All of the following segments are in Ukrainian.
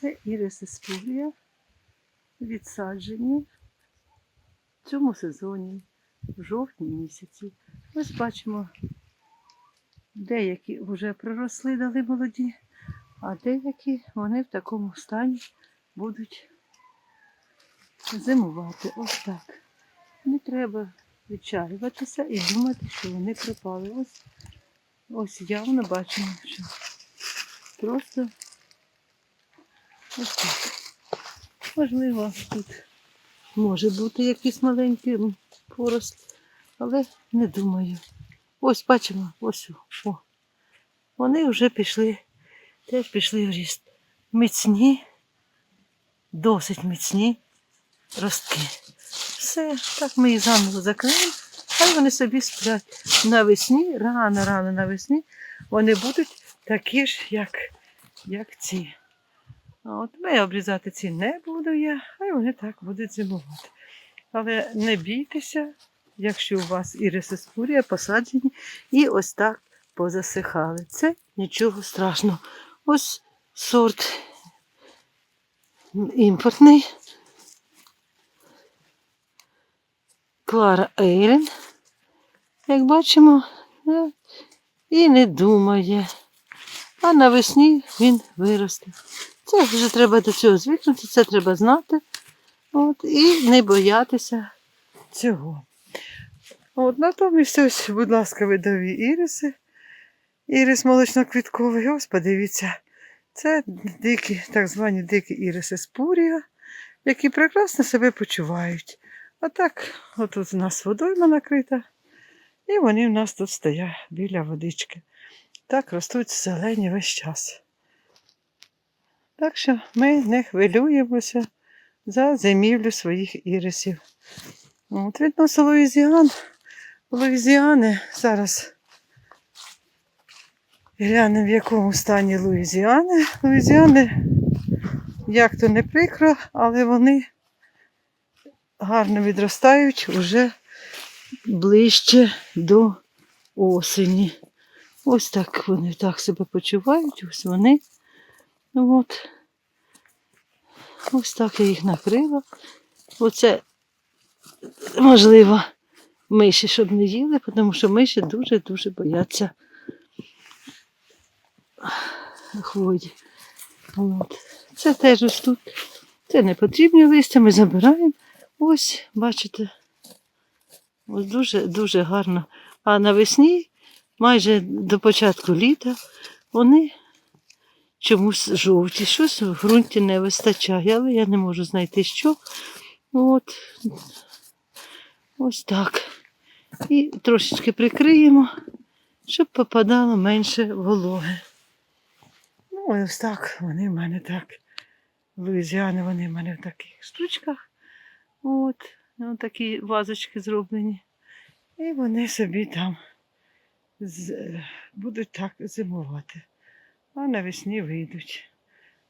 Це іриси спурія, відсаджені в цьому сезоні, в жовтні місяці. Ось бачимо, деякі вже проросли, дали молоді, а деякі вони в такому стані будуть зимувати. Ось так. Не треба відчаюватися і думати, що вони пропали. Ось, ось явно бачимо, що просто Можливо, тут може бути якийсь маленький порост, але не думаю. Ось бачимо, ось о. Вони вже пішли, теж пішли в ріст. Міцні, досить міцні ростки. Все, так ми їх заново закриємо, хай вони собі сплять. Навесні, рано, рано навесні, вони будуть такі ж, як, як ці. А От ми обрізати ці не буду я, хай вони так будуть зимувати. Але не бійтеся, якщо у вас іриси спурія посаджені і ось так позасихали. Це нічого страшного. Ось сорт імпортний. Клара Ейлен, як бачимо, е, і не думає. А навесні він виросте. Це вже треба до цього звикнути, це треба знати. От, і не боятися цього. От, натомість, ось, будь ласка, видові іриси. Ірис молочно-квітковий. Ось подивіться. Це дикі, так звані дикі іриси спурія, які прекрасно себе почувають. Отак, отут у нас водойма накрита, і вони в нас тут стоять біля водички. Так ростуть зелені весь час. Так що ми не хвилюємося за зимівлю своїх ірисів. От відносно Луїзіан. Луїзіани зараз глянемо, в якому стані Луїзіани. Луїзіани, як то не прикро, але вони гарно відростають уже ближче до осені. Ось так вони так себе почувають, ось вони. От. Ось так я їх накрила. Оце, можливо, миші, щоб не їли, тому що миші дуже-дуже бояться хвої. От. Це теж ось тут. Це не потрібні листя, ми забираємо. Ось, бачите, ось дуже-дуже гарно. А навесні, майже до початку літа, вони чомусь жовті. Щось в ґрунті не вистачає, але я не можу знайти що. От. Ось так. І трошечки прикриємо, щоб попадало менше вологи. Ну, ось так вони в мене так. Луїзіани, вони в мене в таких штучках. От, ну, такі вазочки зроблені. І вони собі там з, будуть так зимувати. А навесні вийдуть.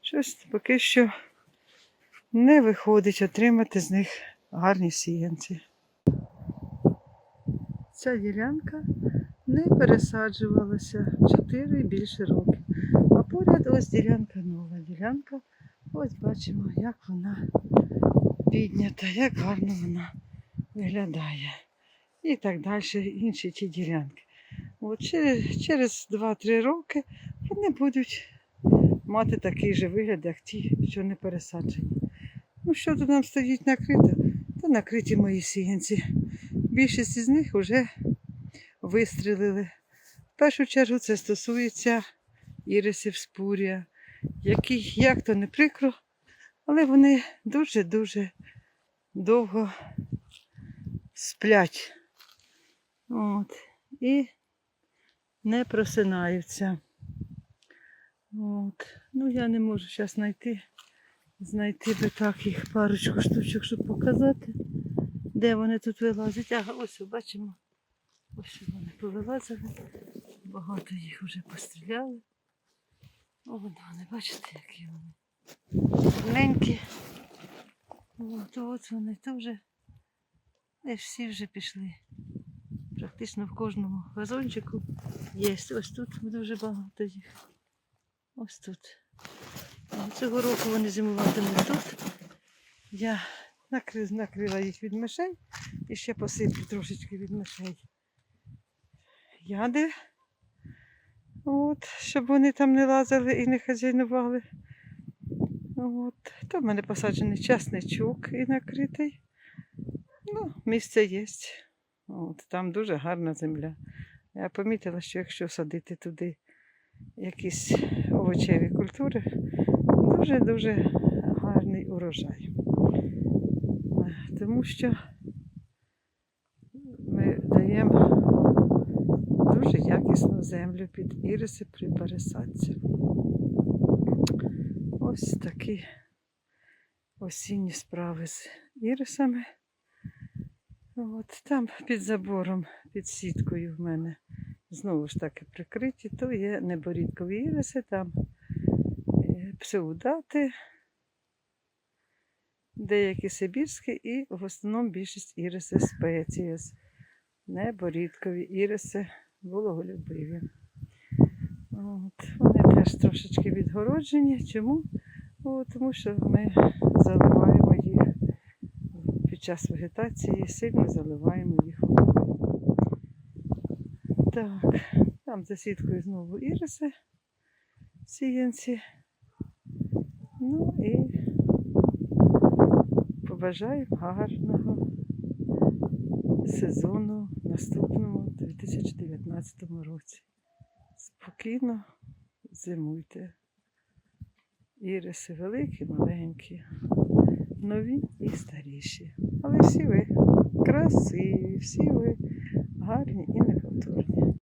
Щось поки що не виходить отримати з них гарні сіянці. Ця ділянка не пересаджувалася 4 і більше років. А поряд ось ділянка нова. Ділянка, ось бачимо, як вона піднята, як гарно вона виглядає. І так далі інші ті ділянки. От через, через 2-3 роки вони будуть мати такий же вигляд, як ті, що не пересаджені. Ну, що тут нам стоїть накрито, то накриті мої сіянці. Більшість із них вже вистрілили. В першу чергу це стосується ірисів спурія, які, як то не прикро, але вони дуже-дуже довго сплять. От. І не просинаються. От. Ну, я не можу зараз знайти, знайти би так їх парочку штучок, щоб показати, де вони тут вилазять. Ага, ось бачимо. Ось вони повилазили. Багато їх вже постріляли. О, вони, бачите, які вони. Гарненькі. От, от вони теж. Десь всі вже пішли. Практично в кожному вазончику є. Ось тут дуже багато їх. Ось тут. Цього року вони зимуватимуть тут. Я накри- накрила їх від мишей і ще посиплю трошечки від мишей. Яди. От, щоб вони там не лазили і не хазяйнували. От. То в мене посаджений часничок і накритий. Ну, місце є. От, там дуже гарна земля. Я помітила, що якщо садити туди якісь овочеві культури, дуже-дуже гарний урожай. Тому що ми даємо дуже якісну землю під іриси при пересадці. Ось такі осінні справи з ірисами. От там під забором, під сіткою в мене знову ж таки прикриті, то є неборідкові іриси, там е, псеудати, деякі сибірські і в основному більшість іриси спецієс. Неборідкові іриси вологолюбиві. От. Вони теж трошечки відгороджені. Чому? О, тому що ми заливаємо їх під час вегетації, сильно заливаємо їх водою. Так, там за сіткою знову іриси сіянці. Ну і побажаємо гарного сезону наступному 2019 році. Спокійно зимуйте. Іриси великі, маленькі, нові і старіші. Але всі ви красиві, всі ви гарні і неповторні.